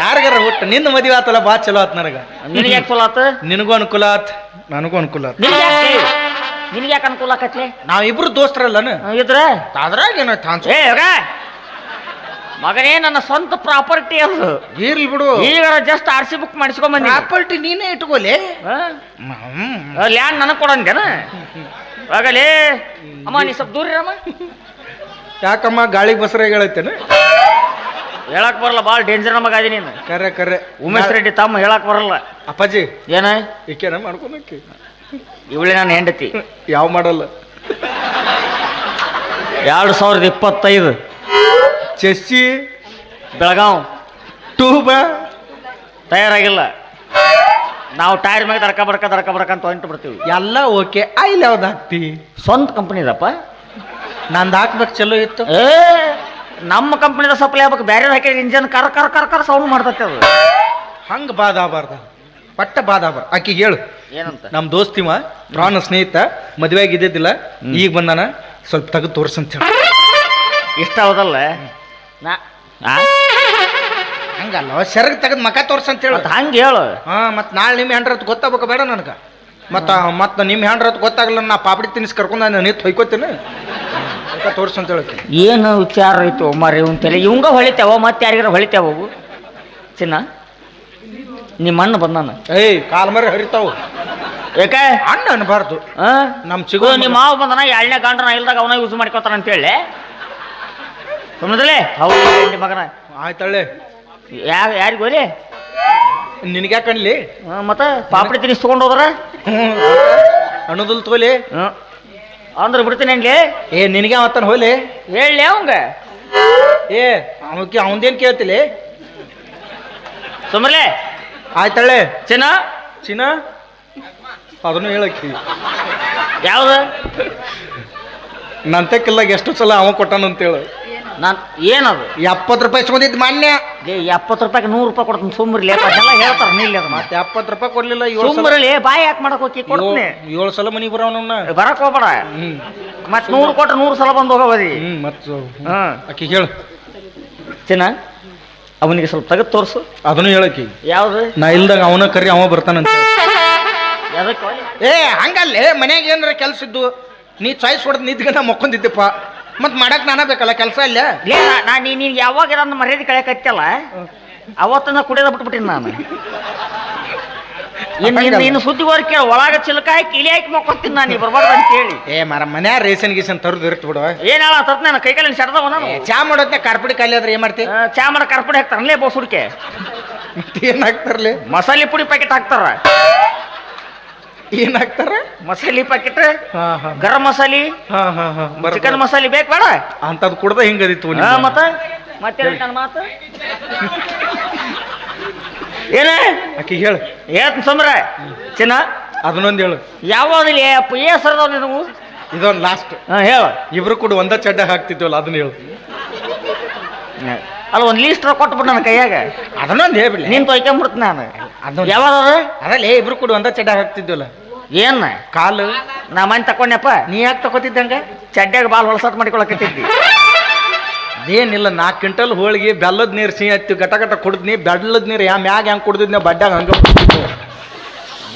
ಯಾರಿಗಾರ ಹುಟ್ಟ? ನಿನ್ನ ಮದುವೆ ಆತಲ್ಲ ಬಾ ಚಲೋ ಆತ್ ನನಗ. ನಿನಗೆ ಯಾಕೆ ಚಲೋ ಆತು? ನಿನಗೂ ಅನುಕೂಲ ಆತ್ ನನಗೂ ಅನುಕೂಲ ಆತ್. ನಿನಗೆ ಯಾಕೆ ಅನುಕೂಲ ಆಕತ್ಲೆ? ನಾವಿಬ್ರು ದೋಸ್ತರಲ್ಲನ ಇದ್ರ? ಅದ್ರಾಗ ಏನ ಏ ಮಗನೇ ನನ್ನ ಸ್ವಂತ ಪ್ರಾಪರ್ಟಿ ಅದು. ಇರ್ಲಿ ಬಿಡು. ಈಗ ಜಸ್ಟ್ ಆರ್ ಸಿ ಬುಕ್ ಮಾಡಿಸ್ಕೊಂಡ್ ಬಂದಿ ಪ್ರಾಪರ್ಟಿ ನೀನೇ ಇಟ್ಕೋಲೆ? ಲ್ಯಾಂಡ್ ನನಗೆ ಕೊಡಂದೇನ ಹೋಗಲೇ. ಅಮ್ಮ ನೀ ಸ್ವಲ್ಪ ದೂರ ಇರಮ್ಮ. ಯಾಕಮ್ಮ ಗಾಳಿಗೆ ಬಸರ ಹೇಳೈತೇನ? ಹೇಳಕ್ ಬರಲ್ಲ ಭಾಳ ಡೇಂಜರ್ ನಮಗ ಅದಿ ನೀನು. ಕರೆ ಕರೆ. ಉಮೇಶ್ ರೆಡ್ಡಿ ತಮ್ಮ ಹೇಳಕ್ ಬರಲ್ಲ. ಅಪ್ಪಾಜಿ. ಏನ? ಈಕೆನ ಮಾಡ್ಕೊಬೇಕಿ ಇವಳೆ ನಾನು ಹೆಂಡತಿ. ಯಾವ ಮಾಡಲ್ಲ. ಎರಡು ಸಾವಿರದ ಇಪ್ಪತ್ತೈದು. ಚೆಸ್ಸಿ. ಬೆಳಗಾವ್. ಟೂಬ. ತಯಾರಾಗಿಲ್ಲ. ನಾವು ಟೈರ್ ಮ್ಯಾಗ ದರ್ಕ ಬಡ್ಕ ದರ್ಕ ಬಡ್ಕ ಅಂತ ಹೊಂಟು ಬಿಡ್ತೀವಿ. ಎಲ್ಲ ಓಕೆ. ಐಲ್ ಯಾವ್ದು ಹಾಕ್ತಿ ಸ್ವಂತ ಕಂಪ್ನಿ ಇದಪ್ಪ. ನಂದು ಹಾಕ್ಬೇಕು ಚಲೋ ಇತ್ತು. ಏ ನಮ್ಮ ಕಂಪ್ನಿದ ಸಪ್ಲೈ ಆಗ್ಬೇಕು. ಬೇರೆ ಹಾಕಿದ್ರೆ ಇಂಜನ್ ಕರ್ ಕರ್ ಕರ್ ಕರ್ ಸೌಂಡ್ ಮಾಡ್ತೈತೆ ಅದು. ಹಂಗ ಬಾದಾಬಾರ್ದ ಪಟ್ಟ ಬಾದಾಬಾರ ಆಕಿ ಹೇಳು. ಏನಂತ? ನಮ್ಮ ದೋಸ್ತಿವ ಪ್ರಾಣ ಸ್ನೇಹಿತ ಮದುವೆ ಆಗಿದ್ದಿದ್ದಿಲ್ಲ ಈಗ ಬಂದಾನ ಸ್ವಲ್ಪ ತೆಗೆದು ತೋರ್ಸಂತ ಹೇಳಿ. ಇಷ್ಟ ಹೌದಲ್ಲ ನಾ ಆ? ಹಂಗಲ್ಲ ಸೆರಗ್ ತೆಗೆದು ಮಕ ತೋರ್ಸಂತ ಹೇಳು. ಮತ್ತ್ ಹಂಗೆ ಹೇಳು. ಹಾ ಮತ್ತೆ ನಾಳೆ ನಿಮ್ಮ ಹೆಂಡ್ರತ್ ಗೊತ್ತಾಗ್ಬೇಕು ಬೇಡ ನನಗೆ. ಮತ್ತ ಮತ್ತೆ ನಿಮ್ಮ ಹೆಂಡ್ರತ್ ಗೊತ್ತಾಗಲ್ಲ ನಾ ಪಾಪಡಿ ತಿನ್ನಿಸ್ ಕರ್ಕೊಂಡು ನಾನು ನಿಂತು ಹೊಯ್ಕೋತೀನಿ. ಮಕ ಅಂತ ಹೇಳಕ್ಕೆ. ಏನು ವಿಚಾರ ಐತು ಮರಿ ಇವನ್ ತಲೆ ಇವಂಗ ಹೊಳಿತೇವ ಮತ್ತೆ ಯಾರಿಗಾರ ಹೊಳಿತೇವ ಅವು ಚಿನ್ನ ನಿಮ್ಮ ಅಣ್ಣ ಬಂದಾನ? ಏಯ್ ಕಾಲ್ ಮರಿ ಹರಿತಾವು. ಏಕೆ? ಅಣ್ಣ ಅನ್ಬಾರ್ದು. ಆ? ನಮ್ ಸಿಗೋ ನಿಮ್ಮ ಮಾವ ಬಂದನ ಎರಡನೇ ಗಂಡನ ಇಲ್ದಾಗ ಅವನ ಯೂಸ್ ಮಾಡ್ಕೊತಾನ ಅಂತ ಹೇಳಿ. ಸುಮ್ಮದಲೇ ಹೌದು ಗಂಡಿ ಮಗನ. ಆಯ್ತಳ್ಳೆ ಯಾರು ಯಾರಿಗೆ ಹೋಲಿ ನಿನಗೆ ಯಾಕಣ್ಲಿ ಮತ್ತೆ ಪಾಪಡಿ ತಿನ್ನಿಸ್ ತಗೊಂಡು ಹೋದ್ರ ಅಣ್ಣದಲ್ ತೋಲಿ. ಹ್ಮ್. ಅಂದ್ರೆ ಬಿಡ್ತೀನಿ ಏ ನಿನಗೆ ಅವತ್ತನ ಹೋಲಿ ಹೇಳಿ ಅವಂಗ? ಏ ಅವಕ್ಕೆ ಅವಂದೇನ್ ಕೇಳ್ತಿಲಿ? ಸುಮ್ಮಲೆ ಆಯ್ತಳ್ಳೆ ಚಿನ್ನ? ಚಿನ್ನ? ಅದನ್ನು ಹೇಳಕ್ಕಿ. ಯಾವ್ದು? ನಂತಕ್ಕಿಲ್ಲ ಎಷ್ಟು ಸಲ ಅವ ಕೊಟ್ಟಾನಂತೇಳು. ನಾನು ಏನದು? ಎಪ್ಪತ್ತು ರೂಪಾಯಿ ಇಸ್ಕೊಂಡಿದ್ದು ಮಾನ್ಯ. ಲೇ ಎಪ್ಪತ್ತು ರೂಪಾಯಿಗೆ ನೂರು ರೂಪಾಯಿ ಕೊಡ್ತೀನಿ ಸುಮ್ಮರ್ಲಿ ಅದೆಲ್ಲ ಹೇಳ್ತಾರೆ ನೀಲ್ ಅದು ಮತ್ತೆ ಎಪ್ಪತ್ತು ರೂಪಾಯಿ ಕೊಡ್ಲಿಲ್ಲ ಏಳು ಸಲ ಸುಮ್ಮರ್ಲಿ ಬಾಯಿ ಯಾಕೆ ಮಾಡಕ್ ಹೋಗಿ ಕೊಡ್ತೀನಿ. ಏಳು- ಸಲ ಮನೆಗೆ ಬರೋನನ್ನ ಬರಕ್ ಹೋಗ್ಬೇಡ. ಮತ್ತೆ ಮತ್ ನೂರು ಕೊಟ್ರೆ ನೂರು ಸಲ ಬಂದು ಹೋಗೋದಿ ಹ್ಮ್ ಮತ್ತು ಹ್ಮ್. ಅಕ್ಕಿ ಹೇಳು. ಚಿನ್ನ ಅವನಿಗೆ ಸ್ವಲ್ಪ ತೆಗೆದು ತೋರಿಸು. ಅದನ್ನು ಹೇಳಕಿ ಯಾವ್ದು? ನಾ ಇಲ್ದಾಗ ಅವನ ಕರಿ ಅವ ಬರ್ತಾನಂತ ಯಾವ್ದಕ್ಕೆ? ಏ ಹಂಗಲ್ಲೇ. ಮನ್ಯಾಗ ಏನಾರ ಕೆಲಸ ಇದ್ದು ನೀ ಚಾಯ್ಸ್ ಹೊಡೆದ್ ನಿದ್ಗೆ ನಾ ಮಕ್ಕೊಂದಿದ್ದೆಪ್ಪ. ಮತ್ ಮಾಡಕ್ ನಾನ ಬೇಕಲ್ಲ ಕೆಲಸ ಇಲ್ಲ? ಲೇ ನಾ- ನಾ ನೀನ್ ಯಾವಾಗ ನನ್ನ ಮರ್ಯಾದೆ ಕಳೆಯಕತ್ತಲ್ಲ ಅವತ್ತನ್ನ ಕುಡಿಯೋದ ಬಿಟ್ಬಿಟ್ಟಿನಿ ನಾನು. ಇನ್ನು ಇನ್ನು ಇನ್ನು ಸುದ್ದಿಗೋರ್ ಕೇಳ ಒಳಗ ಚಿಲಕ ಹಾಕಿ ಇಲಿ ಹಾಕಿ ಮಕ್ಕೊತೀನಿ ನಾನು ನೀವು ಬರ್ಬಾರ್ದು ಅಂತ ಹೇಳಿ. ಏ ಮರ ಮನ್ಯಾಗ ರೇಷನ್ ಗೀಸನ್ ತರದು ಇರ್ತ ಬಿಡು. ಏನು ಹೇಳ ತತ್ ನಾನು ಕೈ ಕಾಲಿನ ಸೆಡ್ದವ ನಾನು ಚಾ ಮಾಡೋದ್ನ ಕಾರ್ಪಡಿ ಖಾಲಿ ಆದ್ರೆ ಏನ್ ಮಾಡ್ತಿ? ಆ, ಚಾ ಮಾಡ ಕರ್ಪುಡಿ ಹಾಕ್ತಾರಲ್ಲೇ ಬೋಸ್ ಹುಡ್ಕೆ. ಮತ್ತೆ ಏನ್ ಹಾಕ್ತಾರಲಿ? ಮಸಾಲೆ ಪುಡಿ ಪ್ಯಾಕೆಟ್ ಹಾಕ್ತಾರ. ಏನ್ ಹಾಕ್ತಾರ ಮಸಾಲೆ ಪ್ಯಾಕೆಟ್ ಹಾ ಹಾ. ಗರಂ ಮಸಾಲೆ? ಹಾ ಹಾ ಹಾ. ಬರ್ ಚಿಕನ್ ಮಸಾಲೆ ಬೇಕು ಬೇಡ ಅಂತದ್ ಕುಡ್ದ ಹಿಂಗದಿತ್ತು ಮತ್ತೆ? ಮತ್ತ ನನ್ನ ಮಾತು? ಏನ? ಆಕಿ ಹೇಳು. ಏತ್ ಸಮರ. ಚಿನ್ನ? ಅದನ್ನೊಂದ್ ಹೇಳು. ಯಾವಾಗಲಿ ಅಪ್ಪ ಏ ನೀವು ಇದೊಂದ್ ಲಾಸ್ಟ್ ಹಾಂ ಹೇಳ. ಇಬ್ರು ಕೂಡ ಒಂದ ಚಡ್ಡ ಹಾಕ್ತಿದ್ವಲ್ಲ ಅದನ್ನ ಹೇಳು. ಅಲ್ಲ ಒಂದು ಲೀಸ್ಟ್ ಕೊಟ್ಬಿಟ್ಟು ನನ್ನ ಕೈಯಾಗ. ಅದನ್ನೊಂದ್ ಹೇಳ್ಬಿಡ್ಲಿ. ನೀನ್ ತೊಯ್ಕೊಂಬಿಡ್ತು ನಾನು. ಅದನ್ನ ಯಾವಾಗ ಅದಲ್ಲೇ ಇಬ್ರು ಕೂಡ ಒಂದ ಚಡ್ಡ ಹಾಕ್ತಿದ್ವಲ್ಲ. ಏನ್? ಕಾಲು. ನಾ ಮನೆ ತಕೊಂಡ್ಯಪ್ಪ ನೀ ಯಾಕೆ ತಗೋತಿದ್ದಂಗ ಚಡ್ಡ್ಯಾಗ ಬಾಲ್ ಹೊಲಸಾಟ ಮಾಡಿಕೊಳಕತ್ತಿದ್ದಿ. ಅದೇನಿಲ್ಲ ನಾಲ್ಕು ಕ್ವಿಂಟಲ್ ಹೋಳಿಗೆ ಬೆಲ್ಲದ ನೀರು ಸಿಹಿ ಹತ್ತಿ ಗಟ ಗಟ ಕುಡಿದ್ನಿ ಬೆಲ್ಲದ ನೀರು ಯಾ ಮ್ಯಾಗ ಹೆಂಗ್ ಕುಡಿದಿದ್ನಿ ಬಡ್ಡ್ಯಾಗ ಹಂಗೆ.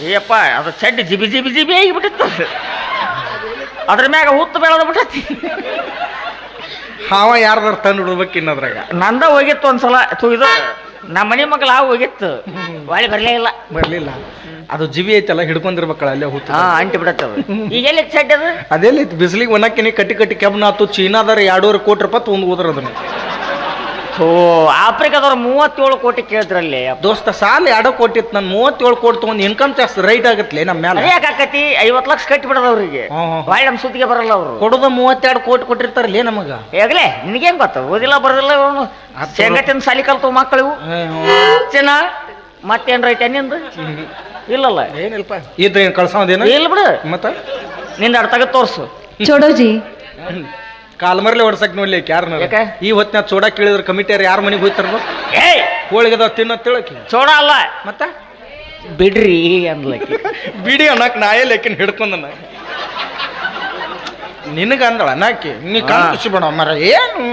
ಅಯ್ಯಪ್ಪ ಅದು ಚಡ್ಡಿ ಜಿಬಿ ಜಿಬಿ ಜಿಬಿ ಆಗಿಬಿಟ್ಟಿತ್ತು. ಅದ್ರ ಮ್ಯಾಗ ಹುತ್ತು ಬೆಳೆದ ಬಿಟ್ಟತಿ. ಹಾವ ಯಾರ್ದಾರ ತಂದು ಬಿಡ್ಬೇಕು ಇನ್ನೋದ್ರಾಗ. ನಂದ ಹೋಗಿತ್ತು ಒಂದ್ಸಲ. ತುಗಿದು ಇದು ನಮ್ಮ ಮನೆ ಮಗಳ ಹಾವು ಹೋಗಿತ್ತು. ಒಳ್ಳೆ ಬರಲೇ ಇಲ್ಲ. ಬರ್ಲಿಲ್ಲ. ಅದು ಜಿವಿ ಐತಲ್ಲ ಹಿಡ್ಕೊಂಡಿರ್ಬೇಕಲ್ಲ ಅಲ್ಲೇ ಹುತ್ತು ಹಾ ಅಂಟಿ ಬಿಡತ್ತದ ಈಗ ಎಲ್ಲಿ ಚಡ್ಡಿ ಅದು? ಅದೇಲಿ ಬಿಸಿಲಿಗೆ ಒಣಕಿನಿ ಕಟ್ಟಿ ಕಟ್ಟಿ ಕೆಬ್ನಾತು ಚೀನಾದಾರ ಎರಡೂವರೆ ಕೋಟಿ ರೂಪಾಯಿ ತೊಗೊಂಡು ಹೋದ್ರ ಅದನ್ನ. ಓ ಆಫ್ರಿಕಾದವ್ರು ಮೂವತ್ತೇಳು ಕೋಟಿ ಕೇಳಿದ್ರಲ್ಲಿ. ದೋಸ್ತ ಸಾಲ ಎರಡು ಕೋಟಿ ಇತ್ತು ನನ್ ಮೂವತ್ತೇಳು ಕೋಟಿ ತೊಗೊಂಡು ಇನ್ಕಮ್ ಟ್ಯಾಕ್ಸ್ ರೈಟ್ ಆಗತ್ಲೆ ನಮ್ಮ ಮೇಲೆ ಯಾಕೆ ಐವತ್ ಐವತ್ತು ಲಕ್ಷ ಕಟ್ಟಿ ಬಿಡದ ಅವ್ರಿಗೆ ಬಾಯ್ ನಮ್ಮ ಸುದ್ದಿಗೆ ಬರಲ್ಲ ಅವರು. ಕೊಡೋದು ಮೂವತ್ತೆರಡು ಕೋಟಿ ಕೊಟ್ಟಿರ್ತಾರಲ್ಲೇ ನಮಗ? ಹೇಗಲೇ ನಿನಗೇನ್ ಗೊತ್ತ? ಓದಿಲ್ಲ ಬರೋದಿಲ್ಲ ಇವನು. ಹತ್ತು ಸಾಲಿ ಕಲ್ತು ಮಕ್ಕಳು ಚೆನ್ನ ಮತ್ತೇನ್ ರೈಟ್ ನಿಂದು? ಇಲ್ಲಲ್ಲ. ಏನಿಲ್ಪ ಇದ್ರೆ ಕಳ್ಸೋದೇನ? ಇಲ್ಲ ಬಿಡು. ಮತ್ತ? ನಿಂದ ಅಡ್ತಾಗ ತೋರ್ಸು. ಚೋಡೋಜಿ ಕಾಲ್ಮರ್ಲೆ ಹೊಡ್ಸಕ್ ನೋಡ್ಲಿ ಯಾರನ್ನ ಯಾಕೆ? ಈ ಹೊತ್ತಿನ ಚೋಡ ಕೇಳಿದ್ರ ಕಮಿಟಿಯರ್ ಯಾರ ಮನೆಗೆ ಹೋಯ್ತಾರ ಏಯ್ ಹೋಳಿಗೆ ಅದಾವ ತಿನ್ನ ತಿಳಕಿ ಚೋಡ ಅಲ್ಲ ಮತ್ತ ಬಿಡ್ರಿ ಅನ್ಲಕ್ಕಿ ಬಿಡಿ ಅನ್ನಕ್ ನಾಯೇ ಲೆಕ್ಕಿನ ಹಿಡ್ಕೊಂಡನ ನಿನಗ ಅಂದಳ ನಾಕಿ ನೀ ಹಾ. ಕನ್ಫ್ಯೂಸ್ ಬೇಡ ಮರ ಏನು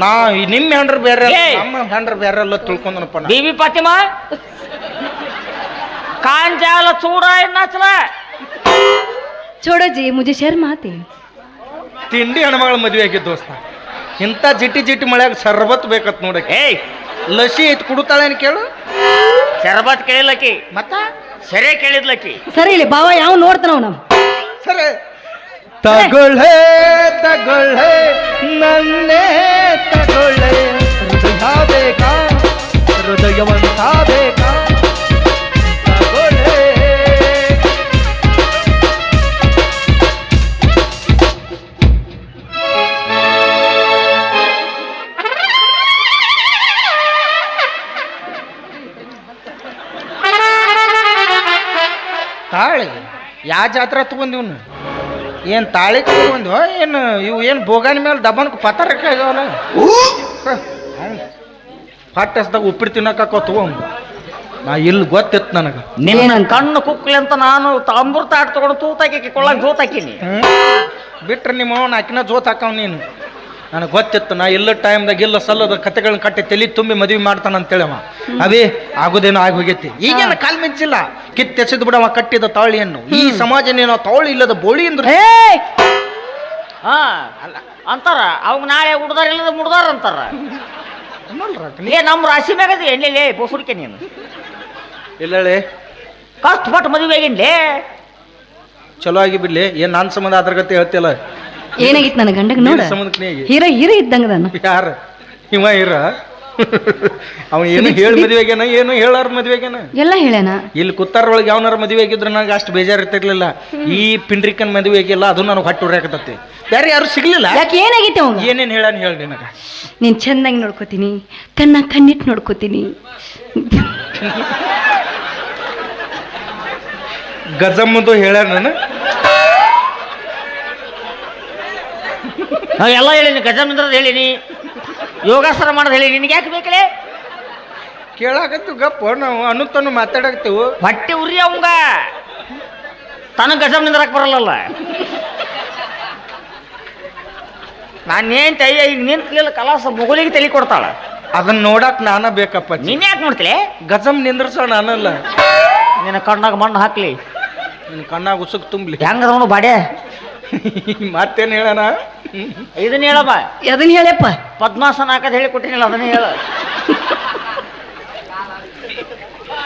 ನಾ ಈ ನಿಮ್ಮ ಹೆಂಡ್ರ ಬೇರೆ ಅಲ್ಲ, ಏಯ್! ನಮ್ಮ ಹೆಂಡ್ರ ಬೇರೆ ಎಲ್ಲ ತಿಳ್ಕೊಂಡನಪ್ಪ ನಾ बीबी फातिमा कान जाल चूड़ा है नाचला छोड़ो जी मुझे शर्म आती है ತಿಂಡಿ ಹೆಣ್ಮಗಳ ಮದುವೆ ಆಗಿದ್ದ ದೋಸ್ತ. ಇಂಥ ಜಿಟಿ ಜಿಟಿ ಮಳೆಯಾಗ ಸರ್ಬತ್ ಬೇಕತ್ ನೋಡಕ್ಕೆ ಏಯ್! ಲಸಿ ಐತ್ ಕುಡುತ್ತಾಳೇನು ಕೇಳು? ಶರಬತ್ ಕೇಳಿದ್ಲಕ್ಕಿ. ಮತ್ತ? ಸರಿ ಕೇಳಿದ್ಲಕಿ ಸರಿ ಇಲ್ಲಿ ಬಾವ ಯಾವ ನೋಡ್ತಾನವ್ ನಾವು ಸರಿ. ತಗೊಳ್ಳೆ ತಗೊಳ್ಳೆ ನನ್ನೇ ತಗೊಳ್ಳೆ. ಹೃದಯ ಬೇಕಾ? ಹೃದಯವಂತ ಬೇಕಾ? ತಾಳಿ? ಯಾ ಜಾತ್ರೆ ತಗೊಂಡಿವ್ನು ಏನು ತಾಳಿ ತಗೊಂಡ್ವ ಏನು ಇವು ಏನು ಬೋಗಾನ ಮೇಲೆ ದಬ್ಬನಕ್ಕೆ ಪತ್ತಾರಕ್ಕೆ ಆಗ್ಯಾವಲ್ಲ ಪಟ್ಟ ಹಸ್ದಾಗ ಉಪ್ಪಿಟ್ಟು ತಿನ್ನಕ್ಕ ತಗೊಂಡು ನಾ ಇಲ್ಲಿ ಗೊತ್ತಿತ್ತು ನನಗೆ? ನಿನ್ನ ಕಣ್ಣು ಕುಕ್ಕಲಿ ಅಂತ ನಾನು ತಾಂಬೂರ್ ತಾಟ್ ತಗೊಂಡು ತೂತಾಕಿ ಕೊಳ್ಳಕ್ಕೆ ಜೋತಾಕಿನಿ. ಬಿಟ್ರೆ ನಿಮ್ಮ ಅವನ ಆಕಿನ ಜೋತ್ ಹಾಕವ್ ನೀನು. ನನಗೆ ಗೊತ್ತಿತ್ತು ನಾ ಇಲ್ಲ ಟೈಮ್ದಾಗ ಇಲ್ಲ ಸಲ್ಲದ ಕತೆಗಳನ್ನ ಕಟ್ಟಿ ತಲೆ ತುಂಬಿ ಮದುವೆ ಮಾಡ್ತಾನೆ ಅಂತ ಅವ ಅವೇ ಆಗೋದೇನೋ ಆಗಿ ಹೋಗೈತಿ. ಈಗೇನು ಕಾಲ್ ಮಿಂಚಿಲ್ಲ. ಕಿತ್ತೆಸೆದು ಬಿಡವ ಕಟ್ಟಿದ ತಾಳಿಯನ್ನು. ಈ ಸಮಾಜನೇನೋ ನೀನು ತಾಳಿ ಇಲ್ಲದ ಬೋಳಿ ಅಂದ್ರೆ ಹಾ! ಅಂತಾರ. ಅವಾಗ ನಾಳೆ ಹುಡ್ದಾರ ಇಲ್ಲದ ಮುಡ್ದಾರ ಅಂತಾರ. ಏ ನಮ್ಮ ರಾಶಿ ಮ್ಯಾಗದ ಎಣ್ಣೆಲೇ ಬೋಸುಡಿಕೆ ನೀನು. ಇಲ್ಲ ಕಷ್ಟಪಟ್ಟು ಮದುವೆ ಆಗಿನ್ಲೇ. ಚಲೋ ಆಗಿ ಬಿಡ್ಲಿ. ಏನ್ ನನ್ನ ಸಂಬಂಧ ಅದ್ರ ಗತಿ ಹೇಳ್ತಿಲ್ಲ ಏನಾಗಿತ್ತು ನನ್ನ ಗಂಡಗ ನೋಡ. ಹೀರ ಹೀರ ಇದ್ದಂಗ ನಾನು. ಯಾರ? ಇವ ಇರ ಅವ ಏನು ಹೇಳಿ ಮದುವೆಗೇನ ಏನು ಹೇಳಾರ ಮದುವೆಗೇನ? ಎಲ್ಲ ಹೇಳ್ಯಾನ. ಇಲ್ಲಿ ಕುತ್ತಾರೊಳಗೆ ಯಾವನಾರ ಮದುವೆ ಆಗಿದ್ರೆ ನನಗೆ ಅಷ್ಟು ಬೇಜಾರು ಇರ್ತಿರ್ಲಿಲ್ಲ ಈ ಪಿಂಡ್ರಿಕನ್ ಮದುವೆ ಆಗಿಲ್ಲ ಅದು ನನಗೆ ಹೊಟ್ಟು ಉರ್ಯಾಕತ್ತೈತಿ. ಬೇರೆ ಯಾರು ಸಿಗ್ಲಿಲ್ಲ? ಯಾಕೆ ಏನಾಗಿತ್ತು ಅವಂಗ? ಏನೇನು ಹೇಳಾನ ಹೇಳಿ ನಿನಗ? ನೀನು ಚೆನ್ನಾಗಿ ನೋಡ್ಕೋತೀನಿ ಕಣ್ಣ ಕಣ್ಣಿಟ್ಟು ನೋಡ್ಕೋತೀನಿ. ಗಜಮ್ಮದು ಹೇಳ್ಯಾನ ನಾನು? ಎಲ್ಲ ಹೇಳಿನಿ ಗಜಮಿಂದ್ರದ ಹೇಳಿನಿ ಯೋಗಾಸನ ಮಾಡೋದು ಹೇಳಿ ನಿನಗೆ ಯಾಕೆ ಬೇಕಲೇ ಕೇಳಾಕತ್ತು ಗಪ್ಪ ನಾವು ಅನ್ನುತ್ತಾನು ಮಾತಾಡಕತ್ತೀವು. ಹೊಟ್ಟೆ ಉರಿ ಅವಂಗ. ತನಗೆ ಗಜಮ್ ನಿಂದ್ರಕ್ಕೆ ಬರಲ್ಲಲ್ಲ. ನಾನೇನ್ ತೈ ಈಗ ನಿಂತಲಿಲ್ಲ ಕಲಾಸ ಮುಗುಲಿಗೆ ತಲೆ ಕೊಡ್ತಾಳ. ಅದನ್ನ ನೋಡಕ್ ನಾನ ಬೇಕಪ್ಪ ನೀನ್ ಯಾಕೆ ಮಾಡ್ತಿಲೆ ಗಜಮ್ ನಿಂದ್ರಸೋ ನಾನಲ್ಲ. ನಿನ್ನ ಕಣ್ಣಾಗ ಮಣ್ಣು ಹಾಕ್ಲಿ. ನಿನ್ನ ಕಣ್ಣಾಗ ಉಸುಕ್ ತುಂಬಲಿ. ಹೆಂಗದ ಅವನು ಬಾಡೆ ಮತ್ತೇನು ಹೇಳೋಣ? ಇದನ್ನ ಹೇಳಪ್ಪ. ಅದನ್ನ ಹೇಳಪ್ಪ? ಪದ್ಮಾಸನ ಹಾಕದ್ ಹೇಳಿ ಕೊಟ್ಟಿನಿಲ್ಲ ಅದನ್ನ ಹೇಳ.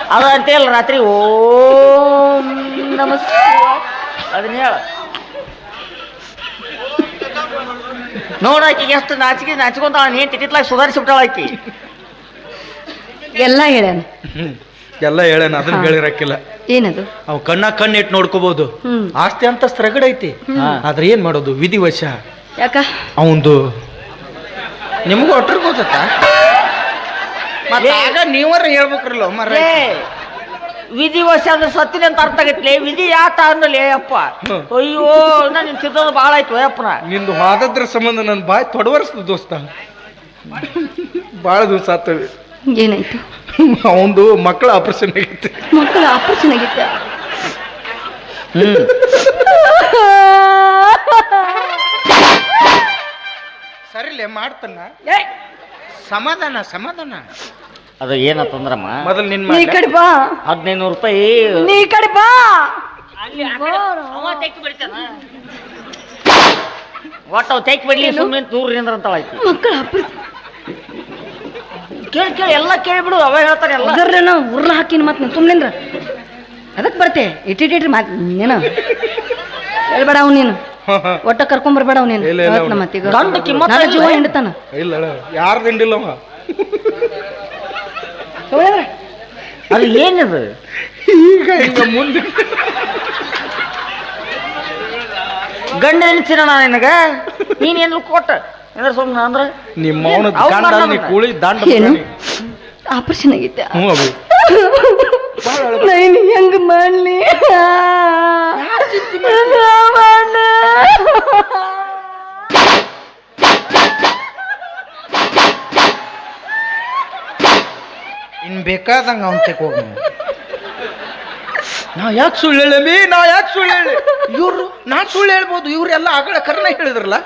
ಅದ ಅಂತೀಯಲ್ಲ ರಾತ್ರಿ ಓಂ ನಮಸ್ಕಾರ ಅದನ್ನ ಹೇಳ. ನೋಡ ಆಕಿಗೆ ಎಷ್ಟು ನಾಚಿಕೆ ನಾಚಿಕೊಂತ ನೀ ತಿಟ್ಟಿತ್ಲಾಗ ಸುಧಾರಿಸಿ ಬಿಟ್ಟಾಳ ಆಕಿ. ಎಲ್ಲ ಹೇಳ್ಯಾನ ಎಲ್ಲ ಹೇಳೇನ ಅದನ್ನ ಹೇಳಿರಕ್ಕಿಲ್ಲ ಏನದು? ಅವ್ ಕಣ್ಣ ಕಣ್ಣಿಟ್ಟು ನೋಡ್ಕೋಬಹುದು ಹ್ಮ್. ಆಸ್ತಿ ಅಂತ ರಗಡ ಐತಿ ಆದ್ರೆ ಏನ್ ಮಾಡೋದು? ವಿಧಿವಶ. ಯಾಕ? ಅವಂದು ನಿಮಗೂ ಒಟ್ರ ಗೊತ್ತ ಆಗ ನೀವರ ಹೇಳ್ಬೇಕ್ರಲ್ಲ ಮರ ವಿಧಿ ವಶ ಅಂದ್ರೆ ಸತ್ತಿನ ಅಂತ ಅರ್ಥ ಆಗೈತ್ಲೆ? ವಿಧಿ ಯಾತ ಅಂದಲೇ ಅಪ್ಪ ಅಯ್ಯೋ ನಾನು ನಿನ್ ಚಿತ್ರ ಭಾಳ ಆಯ್ತು ಅಪ್ಪನ ನಿಂದು ಹಾದದ್ರ ಸಂಬಂಧ ನನ್ನ ಬಾಯ್ ತೊಡವರ್ಸ್ತು ದೋಸ್ತ. ಭಾಳ ದಿವಸ ಆತವೆ ಏನಾಯ್ತು? ಅವಂದು ಮಕ್ಕಳ ಆಪರೇಷನ್ ಆಗಿತ್ತು. ಮಕ್ಕಳ ಆಪರೇಷನ್ ಆಗಿತ್ತು ಸರಿಲೇ ಮಾಡ್ತಾನ. ಸಮಾಧಾನ ಸಮಾಧಾನ. ಅದು ಏನತ್ತಂದ್ರಮ್ಮ ಮೊದಲು ನಿನ್ ನೀ ಈ ಕಡೆ ಬಾ. ಹದಿನೈದು ನೂರು ರೂಪಾಯಿ. ನೀ ಈ ಕಡೆ ಬಾ. ಒಟ್ಟು ತೆಗ್ ತೆಕ್ ಬಿಡ್ಲಿ ಸುಮ್ಮನೆ ದೂರದಿಂದ ಅಂತ ಆಯ್ತು. ಮಕ್ಕಳ ಆಪರೇಷನ್. ಕೇಳಿ ಕೇಳಿ ಎಲ್ಲ ಕೇಳಿಬಿಡು ಅವ ಹೇಳ್ತಾನೆ ಎಲ್ಲ. ಅದರ ಉರ್ಲ ಹಾಕಿನ ಮತ್ತೆ ಸುಮ್ಮನಿಂದ್ರ ಅದಕ್ಕೆ ಬರ್ತೆ ಇಟ್ಟಿಟ್ಟಿಟ್ರಿ ಮಾತು ನೀನು. ಹೇಳ್ಬೇಡ ಅವ್ನು ನೀನು. ಒಟ್ಟ ಕರ್ಕೊಂಬರ್ಬೇಡ ಅವ್ನು ನೀನು. ಇಲ್ಲ, ಇಲ್ಲ, ಹೇಳ್ತಾನ ಮತ್ತೀಗ ಗಂಡು ಕಿಮ್ಮತ್ತ ನಾನು ಜೀವ ಇಲ್ಲ. ಹಿಂಡ್ತಾನ? ಇಲ್ಲ ಯಾರು ದಿಂಡಿಲ್ಲವ ಅದು ಏನಿದು? ಈಗ ಈಗ ಮುಂದೆ. ಗಂಡ ಎನಿಸಿನ ನಿನಗ? ನೀನೇನು ಕೊಟ್ಟ? ಅಂದ್ರೆ ಸುಮ್ಮನೆ ಅಂದ್ರೆ ನಿಮ್ಮ ಅವನ ಅವ್ನ್ ಗಂಡ ಮಾಡ್ದ ನೀ ಅದನ್ನ. ಕೂಳಿ ದಾಂಡ ಏನು. ಆಪರೇಷನ್ ಆಗೈತೆ ಹ್ಞೂ ಅಭಿ. ನಾನು ಹೆಂಗ್ ಮಾಡ್ಲಿ? ನಾ ಮಾಡ್ಲಿ? ಇನ್ ಬೇಕಾದಂಗ ಅವನ್ ತೆಕ್ ಹೋಗ ನಾ ಯಾಕೆ ಸುಳ್ಳು ಹೇಳಮಿ ನಾ ಯಾಕೆ ಸುಳ್ಳು ಹೇಳಿ ಇವ್ರು ನಾ ಸುಳ್ಳು ಹೇಳ್ಬೋದು ಇವ್ರೆಲ್ಲ ಆಗಲ ಕರ್ನ ಹೇಳಿದ್ರಲ್ಲ?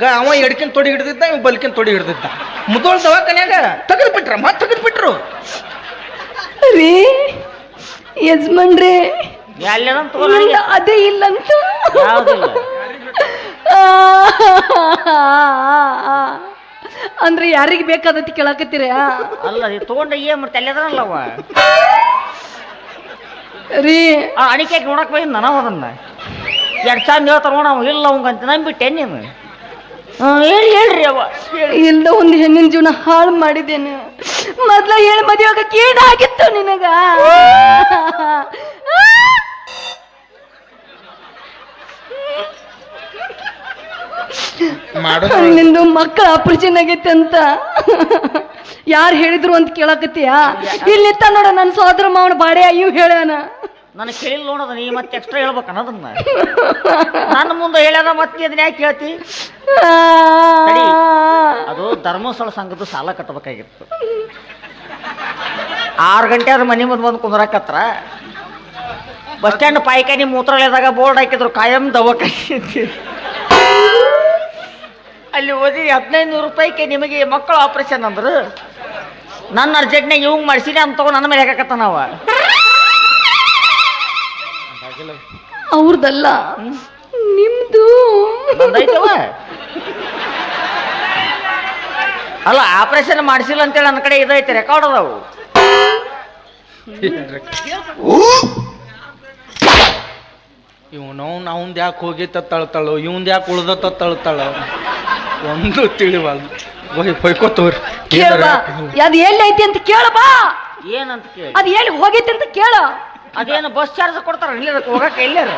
ಗ ಅವ ಎಡ್ಕಿನ ತೊಡಿ ಹಿಡ್ದಿದ್ದ ಇವ್ ಬಲ್ಕಿನ ತೊಡಿ ಹಿಡ್ದಿದ್ದ. ಮುದೋಳ್ ದವಾಖಾನ್ಯಾಗ ತೆಗೆದು ಬಿಟ್ರ ಮತ್ತೆ ತೆಗೆದು ಬಿಟ್ರು ರೀ ಯಜಮಾನ್ರಿ ಎಲ್ಲೇನಂತ ನನಗೆ. ಅದೇ ಇಲ್ಲಂತ? ಯಾವ್ದಿಲ್ಲ? ಅಂದ್ರೆ ಯಾರಿಗೆ ಬೇಕಾದತಿ ಕೇಳಾಕತ್ತೀರ? ಅಲ್ಲ ಇದು ತಗೊಂಡ ಏನ್ ಮರ್ತ ಅಲ್ಲ ಅವ? ರೀ. ಆ ಅಣಿಕೆ ನೋಡಕ್ ಬೈ ನಾನು ಅದನ್ನ. ಎರಡು ಚಂದ ಹೇಳ್ತಾರ ನೋಡ ಅವ ಇಲ್ಲ ಅವಂಗಂತ ನಂಬಿಟ್ಟೆ ನೀನು? ಹೇಳಿ ಹೇಳ್ರಿ ಅವ ಒಂದು ಹೆಣ್ಣಿನ ಜೀವನ ಹಾಳು ಮಾಡಿದ್ದೇನೆ. ಮೊದ್ಲ ಹೇಳಿ ಮದುವೆ ಆಗಕ್ಕೆ ಆಗಿತ್ತು ನಿನಗ? ನಿಂದು ಮಕ್ಕಳ ಆಪರೇಷನ್ ಆಗೈತೆ ಅಂತ. ಯಾರು ಹೇಳಿದ್ರು ಅಂತ ಕೇಳಕತ್ತೀಯ? ಇಲ್ಲಿ ನಿಂತ ನೋಡ ನನ್ನ ಸೋದರ ಮಾವನ ಬಾಡೆ ಅಯ್ಯೂ ಹೇಳ್ಯಾನ. ನನಗೆ ಕೇಳಿಲ್ಲ ನೋಡೋದು, ನೀ ಮತ್ತೆ ಎಕ್ಸ್ಟ್ರಾ ಹೇಳ್ಬೇಕು ಅನ್ನೋದನ್ನ. ನನ್ನ ಮುಂದೆ ಹೇಳ್ಯಾರ ಮತ್ತೆ ಅದನ್ನ ಯಾಕೆ ತಡಿ. ಅದು ಧರ್ಮಸ್ಥಳ ಸಂಘದ ಸಾಲ ಕಟ್ಟಬೇಕಾಗಿತ್ತು ಆರು ಗಂಟೆ ಆದ್ರೆ ಮನೆ ಮುಂದೆ ಬಂದು ಕುಂದ್ರಾಕತ್ರ, ಬಸ್ ಸ್ಟ್ಯಾಂಡ್ ಪಾಯ್ಕಾನಿ ಮೂತ್ರಾಲಯದಾಗ ಬೋರ್ಡ್ ಹಾಕಿದ್ರು, ಕಾಯಂ ದವಾಖಾನೆ ಅಲ್ಲಿ ಓದಿ ಹದಿನೈದು ನೂರು ರೂಪಾಯಿಗೆ ನಿಮಗೆ ಮಕ್ಕಳು ಆಪರೇಷನ್ ಅಂದ್ರು. ನನ್ನ ಅರ್ಜೆಂಟ್ನಾಗ ಇವಂಗ್ ಮಾಡಿಸಿನಿ ಅಂತ ತಗೊಂಡು ನನ್ನ ಮೇಲೆ ಹೇಗಾಕತ್ತ ನಾವ ಅವ್ರದಲ್ಲ. ನಿಮ್ದು. ಅಲ್ಲ ಆಪರೇಷನ್ ಮಾಡಿಸಿಲ್ಲ ಅಂತೇಳಿ ನನ್ನ ಕಡೆ ಇದೈತೆ ರೆಕಾರ್ಡ್ ಅದಾವು. ಇವನು ಅವಂದ್ ಯಾಕೆ ಹೋಗಿತ್ತ ತಳ್ತಾಳು ಇವನ್ ಯಾಕೆ ಉಳ್ದತ್ತ ತಳ್ತಾಳ? ಒಂದು ತಿಳಿವಲ್. ಹೋಯ್ಕೋತವ್ರಿ ಹೊಯ್ಕೋತವ್ರಿ ಕೇಳಬಾ ಅದ್ ಎಲ್ಲಿ ಐತಿ ಅಂತ ಕೇಳಬಾ ಏನಂತ ಕೇಳಿ? ಅದು ಎಲ್ಲಿ ಹೋಗೈತಿ ಅಂತ ಕೇಳ. ಅದೇನು ಬಸ್ ಚಾರ್ಜ್ ಕೊಡ್ತಾರ ಇಲ್ಲ ಹೋಗಕ್ಕೆ ಎಲ್ಲಾರ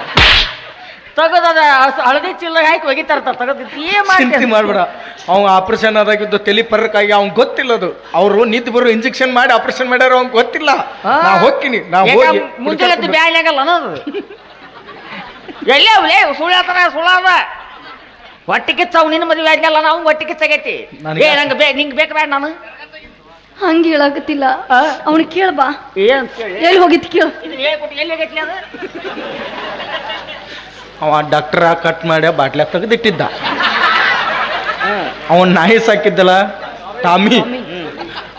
ತಗದ ಹಳದಿ ಚಿಲ್ಲ ಹಾಕಿ ಒಗಿತಾರ ತಗದ ಏನ್ ಚಿಂತೆ ಮಾಡ್ತೀನಿ ಮಾಡ್ಬೇಡ. ಅವ್ ಆಪರೇಷನ್ ಆದಾಗಿದ್ದು ತಲೆ ಪರ್ರಕ್ಕಾಗಿ ಅವ್ನ್ ಗೊತ್ತಿಲ್ಲ ಅದು. ಅವ್ರು ನಿದ್ ಬರೋ ಇಂಜೆಕ್ಷನ್ ಮಾಡಿ ಆಪರೇಷನ್ ಮಾಡ್ಯಾರ ಅವ್ನ್ ಗೊತ್ತಿಲ್ಲ. ನಾ ಹೋಗ್ತೀನಿ ನಾ ಹೋಗಿ ಮುಂಚೆ ಬ್ಯಾಗ್ ಆಗಲ್ಲ ಅನ್ನೋದು? ಎಲ್ಲೇ ಅವಲೇ ಸುಳ್ಳಾತರ ಸುಳ್ಳಾದ ಹೊಟ್ಟೆ ಕಿಚ್ಚವ್ ನಿನ್ನ ಮದುವೆ ಆಗಲ್ಲ ನಾವು ಹೊಟ್ಟೆ ಕಿಚ್ಚಾಗೈತಿ ನನಗೆ- ಏ ನಂಗೆ ಬೇ ನಿಂಗೆ ಬೇಕು ಬೇಡ ನಾನು? ಹಂಗ ಹೇಳಕತ್ತಿಲ್ಲ. ಅವನು ಕೇಳ್ಬಾ ಏನ್ ಕೇಳಿ? ಎಲ್ಲಿ ಹೋಗಿತ್ತು ಕೇಳ. ಇದನ್ನ ಹೇಳ್ಕೊಟ್ಟು ಎಲ್ಲಿ ಆಗೈತಿ ಅದು? ಅವ ಡಾಕ್ಟರ್ ಕಟ್ ಮಾಡಿ ಬಾಟ್ಲ ತೆಗೆದಿಟ್ಟಿದ್ದ. ಅವನ್ ನಾಯಿ ಸಾಕಿದ್ದಲ್ಲ ಟಾಮಿ.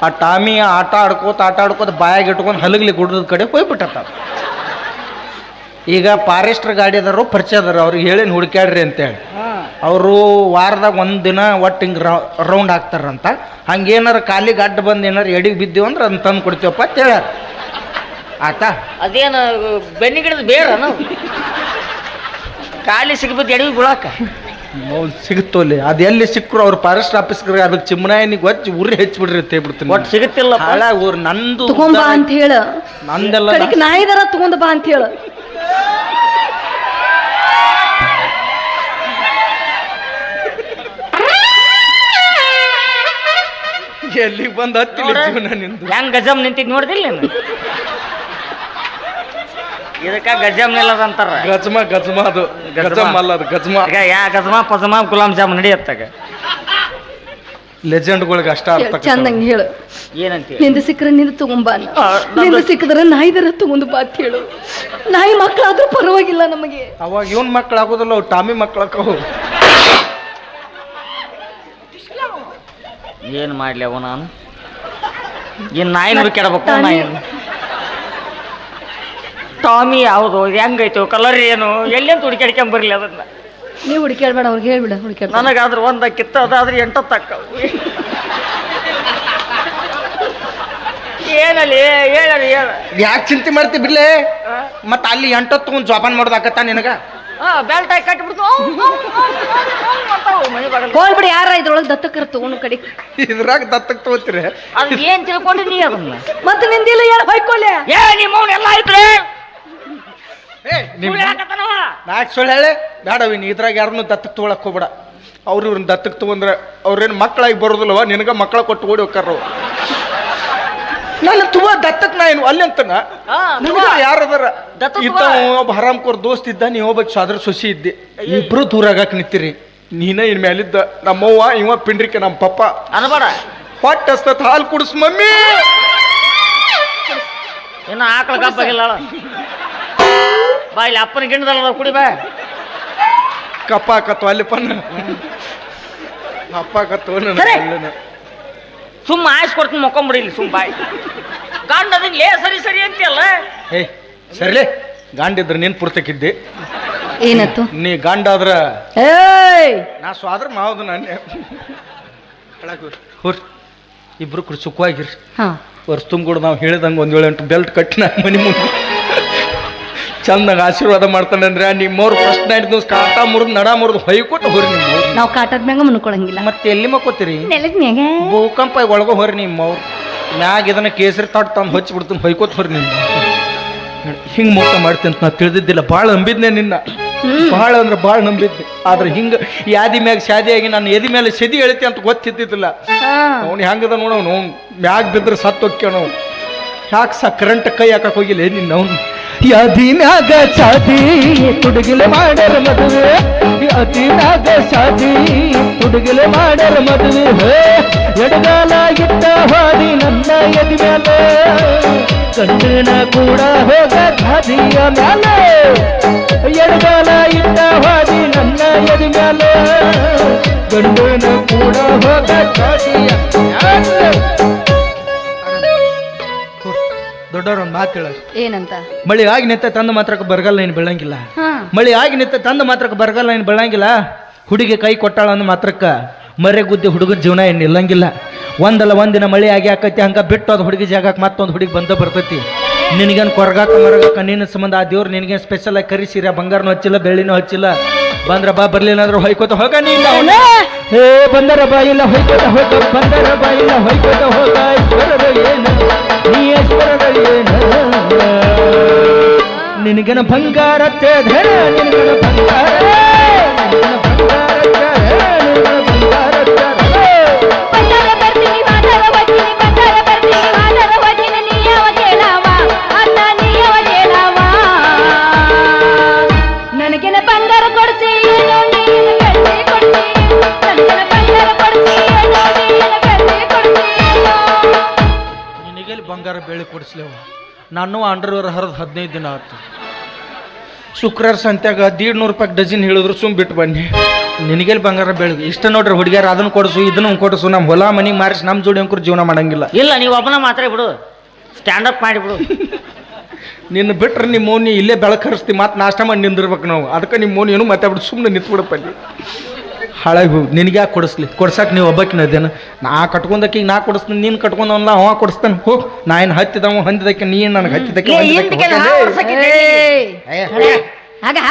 ಆ ಟಾಮಿ ಆಟ ಆಡ್ಕೋತ ಆಟ ಆಡ್ಕೋತ ಬಾಯಾಗ ಇಟ್ಕೊಂಡು ಹಲಗ್ಲಿ ಗುಡ್ಡದ ಕಡೆ ಹೋಗ್ಬಿಟ್ಟತ್ತ. ಈಗ ಫಾರೆಸ್ಟ್ರ್ ಗಾಡಿ ಅದಾರು ಪರಿಚಯ ಅದಾರ ಅವ್ರಿಗೆ ಹೇಳಿ ಹುಡುಕ್ಯಾಡ್ರಿ ಅಂತೇಳಿ. ಅವರು ವಾರದಾಗ ಒಂದು ದಿನ ಒಟ್ಟು ಹಿಂಗೆ ರೌಂಡ್ ಹಾಕ್ತಾರಂತ. ಹಂಗೇನಾರ ಕಾಲಿಗೆ ಅಡ್ಡ ಬಂದು ಏನಾರು ಎಡಿಗೆ ಬಿದ್ದೀವಿ ಅಂದ್ರೆ ಅದನ್ನ ತಂದು ಕೊಡ್ತೀವಪ್ಪ ಅಂತ ಹೇಳ್ಯಾರ. ಆತಾ? ಅದೇನು ಬೆನ್ನಿಗಿಡದ ಬೇರನು ಖಾಲಿ ಸಿಗ್ಬೋದು ಎಡವಿ ಬಿಳಾಕ? ಸಿಗುತ್ತಲ್ಲಿ ಸಿಗುತ್ತೋಲಿ ಅದು ಎಲ್ಲಿ ಸಿಕ್ಕರು ಅವ್ರ ಫಾರೆಸ್ಟ್ ಆಫೀಸ್ಗೆ ಅದಕ್ಕೆ ಚಿಮ್ಮನಾಯನಿಗೆ ಹೊಚ್ಚಿ ಉರಿ ಹೆಚ್ಚಿಬಿಡ್ರಿ ಅಂತ ಹೇಳ್ಬಿಡ್ತೀನಿ ಒಟ್ಟು ಸಿಗುತ್ತಿಲ್ಲ ಊರು ನಂದು ತಗೊಂಬಾ ಅಂತ ಹೇಳ. ನಂದೆಲ್ಲ ನಾಯಿದಾರ ತಗೊಂಡ್ ಬಾ ಅಂತ ಹೇಳ. ಎಲ್ಲಿಗೆ ಬಂದು ಹತ್ತಿಲ್ಲ ಜೀವನ ನಿಂದು? ಹೆಂಗ್ ಗಜಮ್ ನಿಂತಿದ್ ನೋಡಿದಿಲ್ಲ ನೀನು? ಇದಕ್ಕ ಗಜಮ್ ನಿಲ್ಲದ ಅಂತಾರ. ಗಜಮ ಗಜ್ಮ ಅದು. ಗಜ್ಮ. ಅಲ್ಲ ಅದು ಗಜ್ಮ. ಈಗ ಯಾ ಗಜಮ ಪಜಮ ಗುಲಾಮ್ ಜಾಮ್ ನಡಿಯತ್ತಾಗ ಲೆಜೆಂಡ್ಗಳಿಗೆ ಅಷ್ಟ ಅರ್ಥ ಚಂದಂಗ್ ಹೇಳು. ಏನಂತ ನಿಂದ ಸಿಕ್ಕರೆ ನಿಂದ ತಗೊಂಬಾ ಅನ್ನ. ಆ, ನಂದು- ನಿಂದ ಸಿಕ್ಕಿದ್ರೆ ನಾಯಿದರ ತಗೊಂಡು ಬಾ ಅಂತ ಹೇಳು. ನಾಯಿ ಮಕ್ಕಳಾದ್ರೂ ಪರವಾಗಿಲ್ಲ ನಮಗೆ. ಅವಾಗ ಇವನ್ ಮಕ್ಳು ಟಾಮಿ ಅವು ಟಾಮಿ ಮಕ್ಳಕ್ಕವು ಏನ್ ಮಾಡ್ಲಿ ಅವ ನಾನು ಇನ್ನು ನಾಯಿ ಕೆಡಬೇಕು ನಾಯಿ ಟಾಮಿ ಯಾವುದು? ಹೆಂಗೈತು? ಕಲರ್ ಏನು? ಎಲ್ಲೆಂತ ಹುಡುಕ್ಯಾಡ್ಕೊಂಡ್ ಬರ್ಲಿ ಅದನ್ನ. ನೀವು ಹುಡುಕ್ಯಾಡ್ಬೇಡ ಅವ್ರಿಗೆ ಹೇಳ್ಬಿಡ ಹುಡುಕ್ಯಾಡ ನನಗಾದ್ರೆ ಒಂದ ಕಿತ್ತ ಅದಾದ್ರೆ ಎಂಟತ್ತಕ್ಕ ಏನಲ್ಲಿ ಹೇಳಲಿ ಹೇಳ. ಯಾಕೆ ಚಿಂತೆ ಮಾಡ್ತಿ ಬಿಡ್ಲೆ? ಮತ್ತೆ ಅಲ್ಲಿ ಎಂಟತ್ತು ಒಂದು ಜೋಪಾನ ಮಾಡೋದಾಕತ್ತ ನಿನಗ? ಬೆಲ್ಟ್ ಹಾಕಿ ಕಟ್ಬಿಡ್ತು ಹೋಗ್ಬಿಡಿ ಯಾರ ಇದ್ರೊಳಗೆ ದತ್ತಕರ ತಗೊಂಡು ಕಡೆ. ಇದ್ರಾಗ ದತ್ತಕ್ ತಗೋತೀರಿ? ಅದು ಏನ್ ತಿಳ್ಕೊಂಡಿ ನೀ ಅದನ್ನ? ಮತ್ತೆ ನಿಂದಿಲ್ಲ ಯಾರು ಹೊಯ್ಕೊಲೆ. ಏ ನಿಮ್ಮವ್ನ ಎಲ್ಲ ಐತ್ರಿ. ನಾಕ್ ಸುಳ್ಳು ಹೇಳಿ? ಬೇಡವಿ ನೀ ಇದ್ರಾಗ ಯಾರನ್ನು ದತ್ತಕ್ ತಗೊಳಕ್ ಹೋಗ್ಬೇಡ. ಅವ್ರು ಇವ್ರನ್ನ ದತ್ತಕ್ ತಗೊಂಡ್ರೆ ಅವ್ರೇನು ಮಕ್ಕಳಾಗಿ ಬರೋದಿಲ್ಲವ? ನಿನಗ ಮಕ್ಕಳ ಕೊಟ್ಟು ಓಡಿ ಹೋಗ್ತಾರ ಅವ್ರು. ನಾನು ತುಂಬ ದತ್ತಕ್ ನಾ ಏನು ಅಲ್ಲಿ ಅಂತನ? ಹಾ, ನಿನಗ ಯಾರದಾರ ದತ್ತಕ್ ಇತ್ತ ಒಬ್ಬ ಹರಾಮ್ಕೋರ್ ದೋಸ್ತ್ ಇದ್ದ ನೀ ಒಬ್ಬ ಸಾದ್ರ ಸೊಸಿ ಇದ್ದೆ. ಇಬ್ರು ದೂರ ಆಗಾಕ್ ನಿಂತಿರಿ. ನೀನ ಇನ್ ಮೇಲಿದ್ದ ನಮ್ಮವ್ವ ಇವ ಪಿಂಡ್ರಿಕೆ ನಮ್ಮ ಪಪ್ಪ. ಅನ್ಬೇಡ ಹೊಟ್ಟೆ ಹಸ್ತತ್ ಹಾಲು ಕುಡಿಸ್ ಮಮ್ಮಿ. ಇನ್ನು ಆಕಳ ಕಪ್ಪಾಗಿಲ್ಲ ಬಾ ಇಲ್ಲಿ ಅಪ್ಪನ ಗಿಣ್ಣದಲ್ಲ ಕುಡಿ ಬಾ. ಕಪ್ಪ ಹಾಕತ್ವ ಅಲ್ಲಿ ಪನ್ನ. ಅಪ್ಪ ಕತ್ತೋ ನನ್ನ ಸರಿ. ಸುಮ್ಮ ಆಯ್ಸ್ ಕೊಡ್ತೀನಿ ಮೊಕೊಂಬಿಡಿ ಇಲ್ಲಿ ಸುಮ್ಮ ಬಾಯ್. ಗಂಡ ಅದನ್ನ ಲೇ ಸರಿ ಸರಿ ಅಂತೀಯಲ್ಲ? ಏಯ್ ಸರಿಲೇ ಗಾಂಡಿದ್ರ ನೀನ್ ಪುರ್ತಕ್ಕಿದ್ದೆ. ಏನತ್ತು? ನೀ ಗಾಂಡಾದ್ರ ಏಯ್! ನಾ ಸ್ವಾದ್ರ ಮಾವದು ನಾನೇ. ಹೋರ್ ಇಬ್ರು ಕೂಡ ಸುಖವಾಗಿರ್ರಿ ಹಾ. ವರ್ಷ ತುಂಬಿಕೊಡು ನಾವು ಹೇಳಿದಂಗೆ ಒಂದು ಏಳೆಂಟು ಬೆಲ್ಟ್ ಕಟ್ಟಿ ನಾನು ಮನೆ ಮುಂದೆ. ಚಂದಾಗ ಆಶೀರ್ವಾದ ಮಾಡ್ತಾನೆ ಅಂದ್ರೆ ನಿಮ್ಮವ್ರು ಫಸ್ಟ್ ನೈಟ್ ದಿವಸ ಕಾಟ ಮುರಿದು ನಡ ಮುರಿದು ಹೊಯ್ಕೊಟ್ಟು ಹೋರಿ ನಿಮ್ಮ ನಾವು ಕಾಟದ ಮ್ಯಾಗ ಮುನ್ಕೊಳಂಗಿಲ್ಲ. ಮತ್ತೆ ಎಲ್ಲಿ ಮಕ್ಕೋತೀರಿ? ನೆಲದ ಮ್ಯಾಗ? ಭೂಕಂಪ ಒಳಗೆ ಹೋರಿ ನಿಮ್ಮವ್ರು. ಮ್ಯಾಗ ಇದನ್ನ ಕೇಸರಿ ತಾಟ್ ತಂದು ಹಚ್ಚಿ ಬಿಡ್ತೀನಿ ಹೊಯ್ಕೋತ ಹೋರಿ ನಿಮ್ಮ ಹಿಂಗೆ ಮೋಸ ಮಾಡ್ತೀನಿ ಅಂತ ನಾ ತಿಳಿದಿದ್ದಿಲ್ಲ. ಭಾಳ ನಂಬಿದ್ನೆ ನಿನ್ನ. ಭಾಳ ಅಂದ್ರೆ ಭಾಳ ನಂಬಿದ್ದೆ. ಆದ್ರೆ ಹಿಂಗೆ ಯಾದಿ ಮ್ಯಾಗ ಶಾದಿಯಾಗಿ ನಾನು ಎದಿ ಮೇಲೆ ಸದಿ ಎಳಿತೆ ಅಂತ ಗೊತ್ತಿದ್ದಿಲ್ಲ ಅವ್ನು ಹೆಂಗದ ನೋಡವ್ನು ಅವ್ನು? ಮ್ಯಾಗ ಬಿದ್ರೆ ಸತ್ತು ಯಾಕೆ ಸ ಕರೆಂಟ್ ಕೈ ಹಾಕಕ್ಕೆ ಹೋಗಿಲ್ಲ? ನಿನ್ನ ಅವನು? ಯಾದಿನಾಗ ಶಾದಿ ತುಡುಗಿಲೆ ಮಾಡರ ಮದುವೆ ಯಾದಿನಾಗ ಶಾದಿ ತುಡುಗಿಲೆ ಮಾಡರ ಮದುವೆ ಹೇ ಎಡಗಾಲ ಇಟ್ಟ ಹಾದಿ ನನ್ನ ಎದಿ ಮೇಲೆ ಗಂಡನ ಕೂಡ ಹೋಗ ಗಾದಿಯ ಮ್ಯಾಲೆ ಎಡಗಾಲ ಇಟ್ಟ ಹಾದಿ ನನ್ನ ಎದಿ ಮೇಲೆ ಗಂಡನ ಕೂಡ ಹೋಗ ಗಾದಿಯ ಮ್ಯಾಲೆ ದೊಡ್ಡವ್ರ ಒಂದು ಮಾತು ಹೇಳೋರು. ಏನಂತ? ಮಳಿ ಆಗಿ ನಿಂತ ತಂದ ಮಾತ್ರಕ್ಕೆ ಬರಗಾಲ ಏನು ಬೆಳಂಗಿಲ್ಲ. ಮಳಿ ಆಗಿ ನಿಂತ ತಂದ ಮಾತ್ರಕ್ಕೆ ಬರಗಾಲ ಏನು ಬೆಳಂಗಿಲ್ಲ. ಹುಡುಗಿ ಕೈ ಕೊಟ್ಟಾಳ ಅಂದ ಮಾತ್ರಕ್ಕೆ ಮರೆ ಗುದ್ದಿ ಹುಡುಗನ ಜೀವನ ಏನು ನಿಲ್ಲಂಗಿಲ್ಲ. ಒಂದಲ್ಲ ಒಂದಿನ ಮಳಿ ಆಗಿ ಆಕೈತಿ ಹಂಗ ಬಿಟ್ಟು ಅದು ಹುಡುಗಿ ಜಾಗಕ್ಕೆ ಮತ್ತೊಂದು ಹುಡುಗಿ ಬಂದ ಬರ್ತೈತಿ. ನಿನಗೇನು ಕೊರಗಾಕ ಮರಗ ನಿನ್ನ ಸಂಬಂಧ ಆ ದೇವ್ರು ನಿನಗೇನು ಸ್ಪೆಷಲ್ ಆಗಿ ಕರಿಸಿರ? ಬಂಗಾರನೂ ಹಚ್ಚಿಲ್ಲ, ಬೆಳ್ಳಿನೂ ಹಚ್ಚಿಲ್ಲ. ಬಂದ್ರ ಬಾ ಬರ್ಲಿಲ್ಲ ಅಂದ್ರೆ ಹೊಯ್ಕೋತ ಹೋಗ ನೀನು ಹೇ ಬಂದರ ಬಾ, ಇಲ್ಲ ಹೊಯ್ಕೋತ ಹೋಗ, ಬಂದರ ಬಾ, ಇಲ್ಲ ಹೊಯ್ಕೋತ ಹೋಗ. ಈಶ್ವರದ ಏನು? ನೀ ಈಶ್ವರದ ಏನು? ನಿನಗನ ಬಂಗಾರ ಧನ ನಿನಗನ ಬಂಗಾರ ನಿನಗೆಲ್ಲಿ ಕೊಡಿಸ್ಲೇವು. ನಾನು ಅಂಡರ್ವೇರ್ ಹರಿದು ಹದಿನೈದು ದಿನ ಆಯ್ತು. ಶುಕ್ರವಾರ ಸಂತ್ಯಾಗ ದೀಡ್ ನೂರು ರೂಪಾಯಿ ಡಜನ್ ಹೇಳಿದ್ರು ಸುಮ್ ಬಿಟ್ಟು ಬನ್ನಿ. ನಿನಗೆಲ್ಲಿ ಬಂಗಾರ ಬೆಳಗ್ಗೆ ಇಷ್ಟ ನೋಡ್ರಿ ಹುಡುಗಿಯರು ಅದನ್ನು ಕೊಡಿಸು ಇದನ್ನು ಕೊಡಿಸು ನಮ್ಮ ಹೊಲ ಮನೆಗೆ ಮಾರಿಸಿ ನಮ್ಮ ಜೋಡಿ ಅಂಕರು ಜೀವನ ಮಾಡಂಗಿಲ್ಲ. ಇಲ್ಲ ನೀವು ಒಬ್ಬನ ಮಾತ್ರ ಬಿಡು. ಸ್ಟ್ಯಾಂಡ್ ಅಪ್ ಮಾಡಿಬಿಡು ನಿನ್ನ ಬಿಟ್ರೆ ನಿಮ್ಮ ಮೌನಿ ಇಲ್ಲೇ ಬೆಳಕರಿಸ್ತಿ ಮತ್ತೆ ನಾಷ್ಟ ಮಾಡಿ ನಿಂದಿರ್ಬೇಕು ನಾವು. ಅದಕ್ಕೆ ನಿಮ್ಮ ಮೌನಿ ಏನು ಮಾತಾಡ್ಬಿಟ್ಟು ಸುಮ್ಮನೆ ನಿಂತ್ಬಿಡಪ್ಪ ಅಲ್ಲಿ ಹಾಳಾಗಿ ಹೋಗಿ ನಿನಗೆ ಯಾಕೆ ಕೊಡಿಸ್ಲಿ? ಕೊಡ್ಸಕ್ಕೆ ನೀವು ಒಬ್ಬಕಿನ ಅದೇನು? ನಾ ಕಟ್ಕೊಂಡಕ್ಕೆ ನಾ ಕೊಡಿಸ್ತೀನಿ ನೀನು ಕಟ್ಕೊಂಡವನ್ನ ಅವ ಕೊಡಿಸ್ತಾನೆ. ಹೋಗ್ ನಾ ಏನು ಹತ್ತಿದವ ಹಂದಿದಕ್ಕೆ ನೀನು ನನಗೆ ಹತ್ತಿದಕ್ಕೆ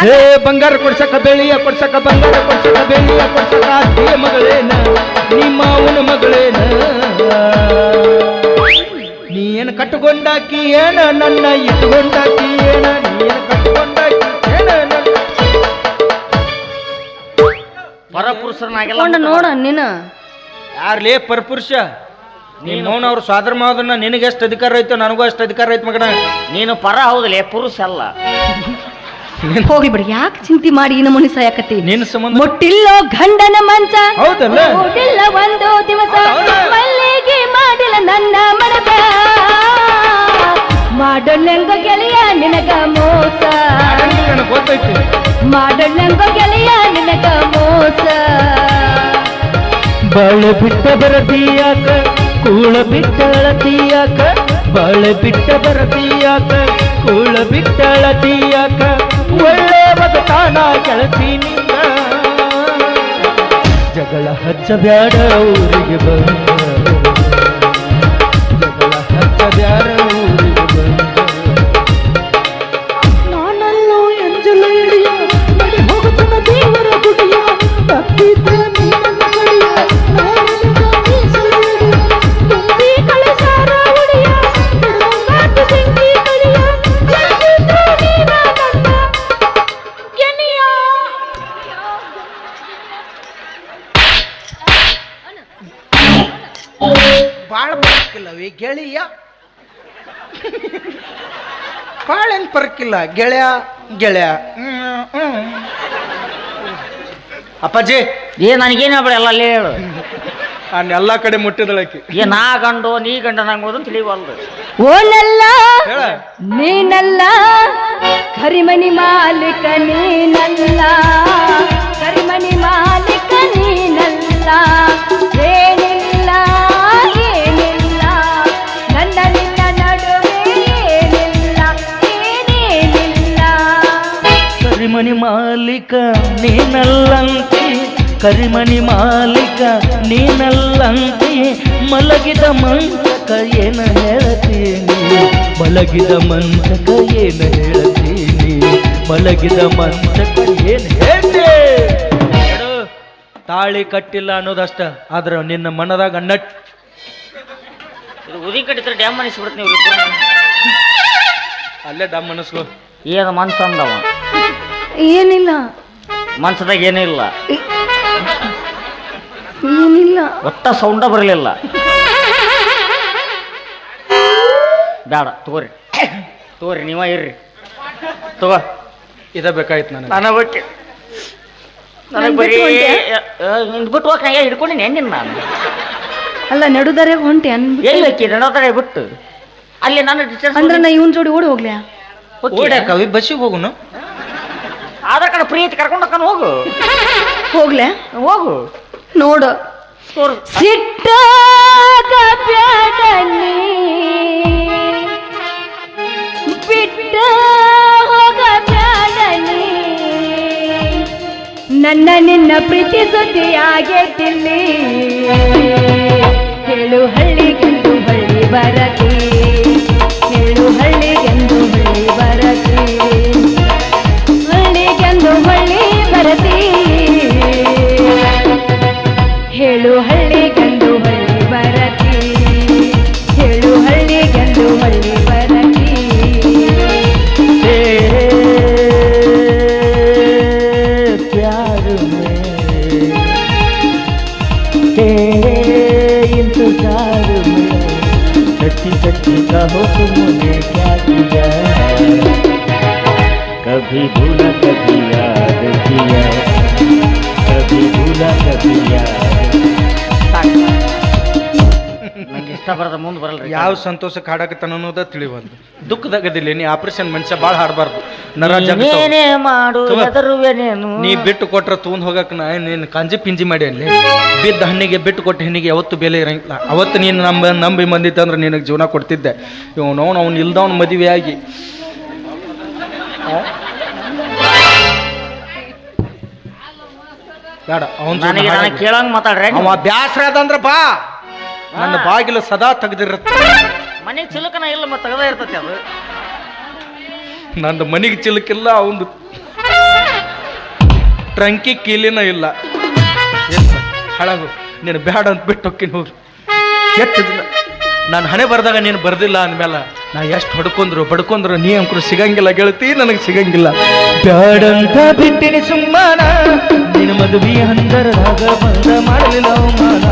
ಏ, ಬಂಗಾರ ಕೊಡ್ಸಕ ಬೆಳ್ಳಿಯ ಕೊಡ್ಸಕ ಬಂಗಾರ ಕೊಡ್ಸಕ ಬೆಳ್ಳಿಯ ಕೊಡ್ಸಕ ಅತ್ತಿಯ ಮಗಳೇನ? ನಿಮ್ಮ ಅವನ ಮಗಳೇನ? ನೀ ಏನು ಕಟ್ಟುಕೊಂಡಾಕಿ ಏನ ನನ್ನ ಇಟ್ಟುಕೊಂಡಾಕಿ ಏನ? ನೀ ಏನು ನೋಡ ನೀನು. ಯಾರ್ಲೇ ಪರಪುರುಷ? ನೀನು ಮೌನ ಅವ್ರು ಸ್ವಾದ್ರ ನಿನಗೆ ಎಷ್ಟು ಅಧಿಕಾರ ಐತೋ ನನಗೂ ಅಷ್ಟು ಅಧಿಕಾರ ಐತೆ ಮಗನ. ನೀನು ಪರ ಹೌದಲೇ ಪುರುಷ ಅಲ್ಲ. ಹೋಗ್ಲಿ ಬಿಡಿ ಯಾಕೆ ಚಿಂತೆ ಮಾಡಿ ಈ ನಮೂನಿ ಸಾಯಕತ್ತಿ? ನಿನ್ನ ಸಂಬಂಧ ಮುಟ್ಟಿಲ್ಲೋ ಗಂಡನ ಮಂಚ ಹೌದಲ್ಲ? ಮುಟ್ಟಿಲ್ಲ ಒಂದು ದಿವಸ ಹೌದಾ? ಮಲ್ಲಿಗೆ ಮಾಡಿಲ್ಲ ನನ್ನ ಮನಸ ಮಾಡಲೆಂಗೋ ಗೆಳೆಯ ನಿನಗ ಮೋಸ. ಗೊತ್ತೈತಿ. ಮಾಡಲೆಂಗೋ ಗೆಳೆಯ ನಿನಗ ಮೋಸ. ಬಾಳೆ ಬಿಟ್ಟ ಬರತೀಯಾಕ ಕೂಳ ಬಿಟ್ಟ ಬಳೆ ಬಿಟ್ಟ ಬರತೀಯಾಕ ಕೂಳ ಬಿಟ್ಟ ಒಳ್ಳೆ ಬದುಕಾನ ಗೆಳತಿನಿಂದ. ಜಗಳ ಹಚ್ಚಬ್ಯಾಡ ಊರಿಗೆ ಬಂದ. ಜಗಳ ಹಚ್ಚಬ್ಯಾಡ ಪರಕಿಲ್ಲ ಗೆಳೆಯ ಗೆಳೆಯ. ಅಪ್ಪಾಜಿ. ಏ ನನಗೇನು ಹೇಳ್ಬೇಡ ಎಲ್ಲ ಅಲ್ಲೇ ಹೇಳು. ನಾನು ಎಲ್ಲ ಕಡೆ ಮುಟ್ಟಿದಳಕಿ ಏ ನಾ ಗಂಡು ನೀ ಗಂಡ ನಂಗೋದು ತಿಳಿವಲ್ದು. ಓನಲ್ಲ ಹೇಳ. ನೀನಲ್ಲ ಕರಿಮನಿ ಮಾಲೀಕ ನೀನಲ್ಲ. ಕರಿಮನಿ ಮಾಲೀಕ ನೀನಲ್ಲ. ಮಾಲೀಕ ನೀನಲ್ಲಂತೆ. ಕರಿಮಣಿ ಮಾಲೀಕ ನೀನಲ್ಲಂತೆ. ಮಲಗಿದ ಮಂಚಕ ಏನ ಹೇಳ್ತೀನಿ? ಮಲಗಿದ ಮಂಚಕ ಏನು ಹೇಳ್ತೀನಿ? ಮಲಗಿದ ಮಂಚಕ ಏನು ಹೇಳಿ ತಾಳಿ ಕಟ್ಟಿಲ್ಲ ಅನ್ನೋದಷ್ಟ ಆದ್ರೆ ನಿನ್ನ ಮನದಾಗ ನಟ್. ಉದಿ ಕಟ್ಟಿದ್ರೆ ಡ್ಯಾಮ್ ಮನಿಸ್ಬಿಡ್ತೀನಿ ಇವ್ರಿಬ್ರು ಅಲ್ಲೇ ಡ್ಯಾಮ್ ಮನಸ್ಸು ಏನು ಮನ್ಸ ಅಂದವ ಏನಿಲ್ಲ. ಮನ್ಸದಾಗ ಏನಿಲ್ಲ. ಏನಿಲ್ಲ. ಒಟ್ಟ ಸೌಂಡ ಬರಲಿಲ್ಲ. ಬೇಡ ತಗೋರಿ. ತಗೋರಿ ನೀವ ಇರ್ರಿ. ತಗೋ. ಇದ ಬೇಕಾಯ್ತು ನನಗೆ. ನನಗೆ ಬಿಟ್ಟು. ನನಗೆ ನಾನ್ ಬರೀ ಬಿಟ್ಟು ಹೋಗಿ ನಾ ಹಿಡ್ಕೊಂಡಿನಿ ಹೆಂಗಿನ ನಾನು? ಅಲ್ಲ ನಡುದಾರ್ಯಾಗ ಹೊಂಟಿ ಅನ್ ಎಲ್ಲಿ ಹಾಕಿ ನಡುದಾರೆ ಬಿಟ್ಟು. ಅಲ್ಲಿ ನಾನು ಅಂದ್ರೆ ನಾ ಇವನ್ ಜೋಡಿ ಓಡಿ ಹೋಗ್ಲ್ಯಾ? ಓಡ್ಯಾಕ ಬಸ್ಸಿಗೆ ಹೋಗುನು? ಆಧಾರ್ ಕಾರ್ಡ್ ಪ್ರೀತಿ ಐತಿ ಕರ್ಕೊಂಡು ಹೋಗ್ಕೊಂಡು ಹೋಗು. ಹೋಗ್ಲೆ? ಹೋಗು. ನೋಡು. ತೋರ್. ಸಿಟ್ಟಾಗ ಬಿಟ್ಟ ಹೋಗ ಬ್ಯಾಡನಿ ನನ್ನ ನಿನ್ನ ಪ್ರೀತಿ ಸುದ್ದಿ ಆಗೇತಿಲ್ಲಿ ಹೇಳು ಹಳ್ಳಿಗೆಂದು ಹಳ್ಳಿ ಬರತಿ कभी भूला कभी याद किया कभी भूला कभी याद ನಂಗೆ ಇಷ್ಟ ಬರದ ಮುಂದೆ ಬರಲ್ರಿ ಯಾವ ಸಂತೋಷಕ್ಕೆ ಹಾಡಕತ್ತಾನ ಅನ್ನೋದ ತಿಳಿವಲ್ದು ದುಃಖದಾಗದಿಲ್ಲ ನೀ ಆಪರೇಷನ್ ಮನುಷ್ಯ ಭಾಳ ಹಾಡಬಾರ್ದು ನರ ಜಗತ್ತವ. ನೀನೇ ಮಾಡು ತಗೋ. ಹೆದರುವೆನೇನು ನೀ ಬಿಟ್ಟು ಕೊಟ್ರ ತೂನ್ ಹೋಗಕ್ ನಾ ನೀನು ಕಂಜಿ ಪಿಂಜಿ ಮಾಡಿ ಅಲ್ಲಿ ಬಿದ್ದ ಹಣ್ಣಿಗೆ ಬಿಟ್ಟು ಕೊಟ್ಟ ಹೆಣ್ಣಿಗೆ ಯಾವತ್ತು ಬೆಲೆ ಇರಂಗಿಲ್ಲ ಅವತ್ತು ನೀನು ನಂಬ ನಂಬಿ ಬಂದಿತ್ತು ಅಂದ್ರೆ ನಿನಗೆ ಜೀವನ ಕೊಡ್ತಿದ್ದೆ ಇವನು ಅವ್ನು ಇಲ್ದವನು ಮದುವೆ ಬೇಡ ಅವನ್ ನನಗೆ ನನಗೆ ಕೇಳಂಗ್ ಮಾತಾಡ್ರೆ ಅವ ಬ್ಯಾಸ್ರ ಅದಂದ್ರಪ್ಪ ಬಾ. ನನ್ನ ಬಾಗಿಲು ಸದಾ ತೆಗೆದಿರುತ್ತೆ. ಮನೆಗೆ ಚಿಲುಕನ ಇಲ್ಲ ಮತ್ತೆ ತೆಗದ ಇರ್ತತಿ ಅದು. ನಂದು ಮನೆಗೆ ಚಿಲುಕಿಲ್ಲ ಅವಂದು ಟ್ರಂಕಿ ಕೀಲಿನ ಇಲ್ಲ. ಹಳಗು ಹಾಳಾಗು. ನೀನು ಬ್ಯಾಡ ಅಂತ ಬಿಟ್ಟು ಹೋಗ್ತೀನಿ ಹೋಗಿ ಕೆಟ್ಟದಿಲ್ಲ ನಾನು ಹಣೆ ಬರ್ದಾಗ ನೀನು ಬರೆದಿಲ್ಲ ಅಂದಮೇಲೆ ನಾ ಎಷ್ಟು ಹೊಡ್ಕೊಂಡ್ರು ಬಡ್ಕೊಂಡ್ರು ನೀ ಅಂಕರು ಸಿಗಂಗಿಲ್ಲ ಗೆಳತಿ, ನನಗೆ ಸಿಗಂಗಿಲ್ಲ. ಬ್ಯಾಡಂತ ಬಿಟ್ಟಿನಿ ಸುಮ್ಮನ, ನಿನ್ನ ಮದುವೆ ಹಂದರದಾಗ ಬಂದ ಮಾಡಲಿಲ್ಲ ಅವಮಾನ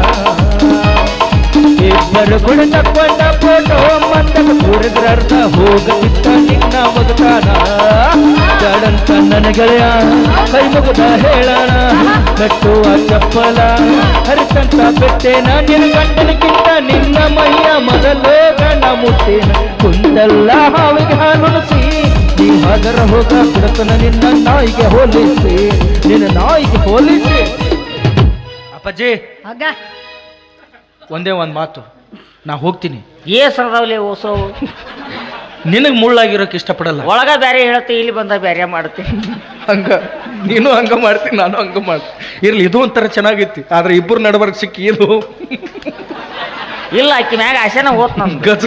ಇಬ್ಬರು ಗುಣ ತಕ್ಕೊಂಡ ಫೋಟೋ ಮಂದಕ ಕೂಡಿದ್ರರ್ಥ ಹೋಗದಿದ್ದ ನಿನ್ನ ಮಗುತಾನ. ಬ್ಯಾಡಂತ ನನ್ನ ಗೆಳೆಯ ಕೈ ಮುಗುದ ಹೇಳಣ ಕಟ್ಟುವ ಚಪ್ಪಲ, ಹರಿತಂತ ಬೆಟ್ಟೇನ ನಿನ್ನ ಗಂಡನಕ್ಕಿಂತ ನಿನ್ನ ಮೈಯ ಮೊದಲು ಗಂಡ ಮುಟ್ಟೇನ. ಕುಂದಲ್ಲ ಹಾವಿಗೆ ಹಾಲುಣಿಸಿ, ನೀ ಹಾಗರ ಹೋಗ ಬಿಡತನ ನಿನ್ನ ನಾಯಿಗೆ ಹೋಲಿಸಿ, ನಿನ್ನ ನಾಯಿಗೆ ಹೋಲಿಸಿ. ಅಪ್ಪಾಜಿ. ಆಗ. ಒಂದೇ ಒಂದು ಮಾತು. ನಾ ಹೋಗ್ತೀನಿ. ಏ ಸರದಾವ್ಲೆ ಓಸೋ. ನಿನಗೆ ಮುಳ್ಳಾಗಿರೋಕೆ ಇಷ್ಟಪಡಲ್ಲ. ಒಳಗ ಬೇರೆ ಹೇಳ್ತಿ ಇಲ್ಲಿ ಬಂದ ಬ್ಯಾರೆ ಮಾಡ್ತೀನಿ ಹಂಗ ನೀನು ಹಂಗ ಮಾಡ್ತೀನಿ ನಾನು ಹಂಗ ಮಾಡ್ತೀನಿ ಇರ್ಲಿ ಇದು ಒಂಥರ ಚೆನ್ನಾಗಿತ್ತು ಆದ್ರೆ ಇಬ್ಬರು ನಡಬರ್ಕ್ ಸಿಕ್ಕಿ ಇದು. ಇಲ್ಲ ಆಕಿ ಮ್ಯಾಗ ಆಸೆನ ಹೋತ್ ನಂದು. ಗಜ.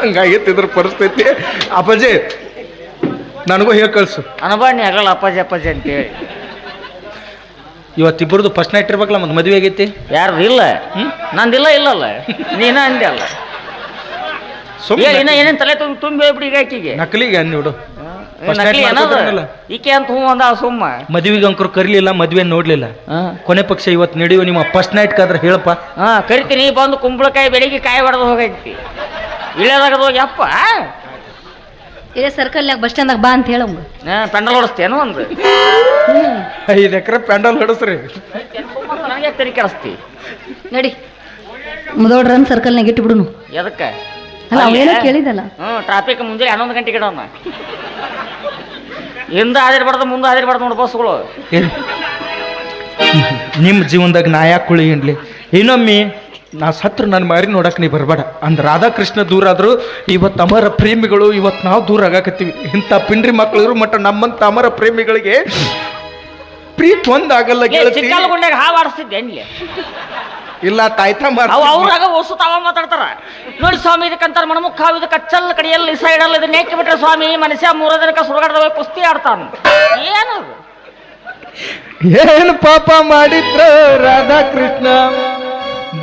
ಹಂಗಾಗಿತ್ತು ಇದ್ರ ಪರಿಸ್ಥಿತಿ. ಅಪ್ಪಾಜಿ ನನಗೂ ಹೇಗೆ ಕಳ್ಸು? ಅನಬಾಣಿ ಆಗಲ್ಲ ಅಪ್ಪಾಜಿ ಅಪ್ಪಾಜಿ ಅಂತೇಳಿ. ಇವತ್ತಿಬ್ಬರದು ಫಸ್ಟ್ ನೈಟ್ ಇರ್ಬೇಕಲ್ಲ ಮತ್ತೆ ಮದುವೆ ಆಗೈತಿ? ಯಾರು ಇಲ್ಲ? ಹ್ಮ್? ನಂದಿಲ್ಲ ಇಲ್ಲಲ್ಲ. ನೀನ ಅಂದೆ ಅಲ್ಲ. ಏ ಇನ್ನ ಏನೇನ್ ತಲೆ ತುಂಬಿ ತುಂಬಿ ಹೋಗ್ಬಿಡಿ ಈಗ ಆಕಿಗೆ. ನಕಲಿಗೆ ನಕಲಿ ಏನದು? ಮಾಡ್ಕೊತಾರಲ್ಲ? ಈಕೆ ಅಂತ ಹ್ಞೂ ಅಂದ ಸುಮ್ಮ. ಮದುವೆಗೆ ಅಂಕರು ಕರಿಲಿಲ್ಲ ಮದುವೆ ನೋಡ್ಲಿಲ್ಲ. ಕೊನೆ ಪಕ್ಷ ಇವತ್ತು ನಡೆಯುವ ನಿಮ್ಮ ಫಸ್ಟ್ ನೈಟ್ ಕಾದ್ರೆ ಹೇಳಪ್ಪ. ಹಾ ಕರಿತೀನಿ ಬಂದು ಕುಂಬಳಕಾಯಿ ಬೆಳಿಗ್ಗೆ ಕಾಯಿ ಹೊಡೆದು ಹೋಗೈತಿ. ಇಳಿಯೋದಾಗದ ಹೋಗಿ ಅಪ್ಪ ಇದೇ ಸರ್ಕಲ್ನಾಗ ಬಸ್ ಸ್ಟ್ಯಾಂಡ್ ಬಾ ಅಂತ ಹೇಳಂಗ. ಪೆಂಡಲ್ ಹೊಡಿಸ್ತೇನೋ ಒಂದು ಐದು ಎಕರೆ ಪೆಂಡಲ್ ಹೊಡಸ್ರಿ. ನನಗೆ ತಲೆ ಕೆಡಿಸ್ತಿ? ನಡಿ. ಮುದೋಡ್ರನ್ ಸರ್ಕಲ್ನಾಗ ಇಟ್ಬಿಡುನು ಎದಕ್ಕೆ? ಅಲ್ಲ ಅವೇನೋ ಕೇಳಿದಲ್ಲ ಹ್ಞೂ ಟ್ರಾಫಿಕ್ ಮುಂಜಾನೆ ಹನ್ನೊಂದು ಗಂಟೆಗೆ ಇಡೋಣ. ಹಿಂದೆ ಹಾದಿರ್ಬಾರ್ದು ಮುಂದೆ ಹಾದಿರ್ಬಾರ್ದು ನೋಡಿ ಬಸ್ಗಳು ನಿಮ್ಮ ಜೀವನದಾಗ ನಾ ಯಾಕೆ ಕುಳಿ ಇನ್ಲಿ ಇನ್ನೊಮ್ಮೆ ನಾ ಸತ್ರ ನನ್ನ ಮಾರಿ ನೋಡಕ್ಕೆ ನೀ ಬರಬೇಡ. ಅಂದ್ರೆ ರಾಧಾಕೃಷ್ಣ ದೂರ ಆದರು ಇವತ್ತು ಅಮರ ಪ್ರೇಮಿಗಳು ಇವತ್ತು ನಾವು ದೂರ ಆಗಾಕತ್ತೀವಿ. ಇಂಥ ಪಿಂಡ್ರಿ ಮಕ್ಕಳಿದ್ರು ಮಟ್ಟ ನಮ್ಮಂಥ ಅಮರ ಪ್ರೇಮಿಗಳಿಗೆ ಪ್ರೀತಿ ಒಂದಾಗಲ್ಲ ಚಿಕ್ಕಲ್ಗುಂಡ್ಯಾಗ ಹಾವು ಆಡಿಸ್ತಿದ್ದೆ ಇಲ್ಲ ತಾಯ್ತ ಅವ್ರಾಗ ಹೊಸು ತಾವ ಮಾತಾಡ್ತಾರ. ನೋಡಿ ಸ್ವಾಮಿ ಇದಕ್ಕಂತಾರ ಮಣಮುಖ ಹಾವು ಇದಕ್ಕೆ ಕಚ್ಚಲ್ ಕಡಿಯಲ್ಲಿ ಸೈಡಲ್ಲಿ ಇದನ್ನ ನೇಕಿ ಬಿಟ್ರೆ ಸ್ವಾಮಿ ಮನುಷ್ಯ ಮೂರ ದಿನಕ್ಕೆ ಸುರಗಡದ ಹೋಗಿ ಕುಸ್ತಿ ಆಡ್ತಾನ. ಏನದು? ಏನು ಪಾಪ ಮಾಡಿದ್ರ ರಾಧಾಕೃಷ್ಣ?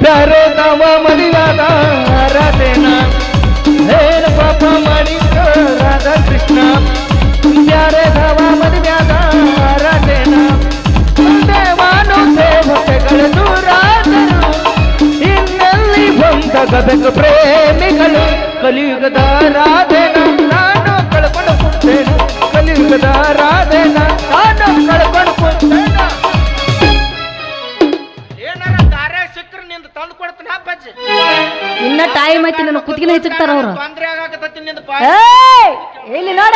ಬ್ಯಾರೆ ತವ ಮದಿವಾದ ರಾಧೇನ. ಏನು ಪಾಪ ಮಾಡಿದ್ರ ರಾಧಾಕೃಷ್ಣ. ಪ್ಯಾರೆ ತವ ಮದಿವ್ಯಾದ ರಾಧೇನ. ದೇವಾನು ದೇವತೆಗಳು ದೂರಾದರು ಇನ್ನೆಲ್ಲಿ ಬಂದ ಗದಗ ಪ್ರೇಮಿಗಳು? ಕಲಿಯುಗದ ರಾಧೇನ, ನಾನು ಕಳ್ಕೊಂಡು ಕಲಿಯುಗದ ರಾಧೇನ ಇನ್ನ ಟೈಮ್ ಐತಿ ನನ್ನ ಕುತ್ತಿಗೆ ಹೆಚ್ಚಕ್ತಾರ ಅವ್ರು. ತೊಂದ್ರೆ ಆಗಾಕತ್ತೈತಿ ನಿಂದ ಏಯ್ ಇಲ್ಲಿ ನೋಡ.